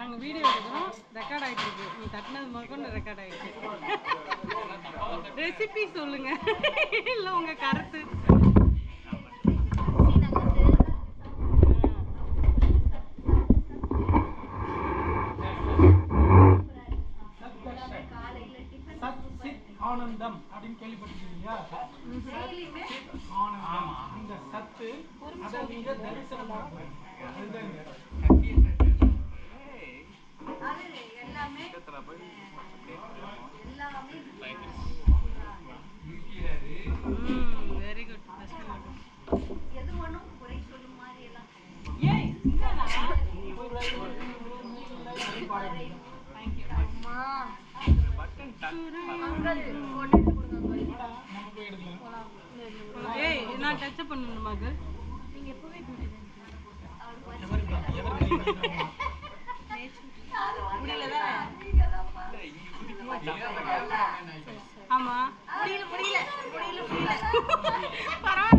Record ஆயிட்டு இருக்கு நீ தட்டினது முதற்கொண்டு ரெக்கார்ட் ஆயிடுச்சு. ரெசிபி சொல்லுங்க. இல்ல உங்க கருத்து. ஆனந்தம் அப்படின்னு கேள்விப்பட்டிருக்கீங்க சித் ஆனந்தம். இந்த சத்து அதை நீங்க வெரி குட் நம்ம போய் எடுக்கலாம் ஏய் நான் டச் பண்ணணுமா கேர்ள் முடியலதா ஆமா. முடியல முடியல முடியல முடியல பரவாயில்ல.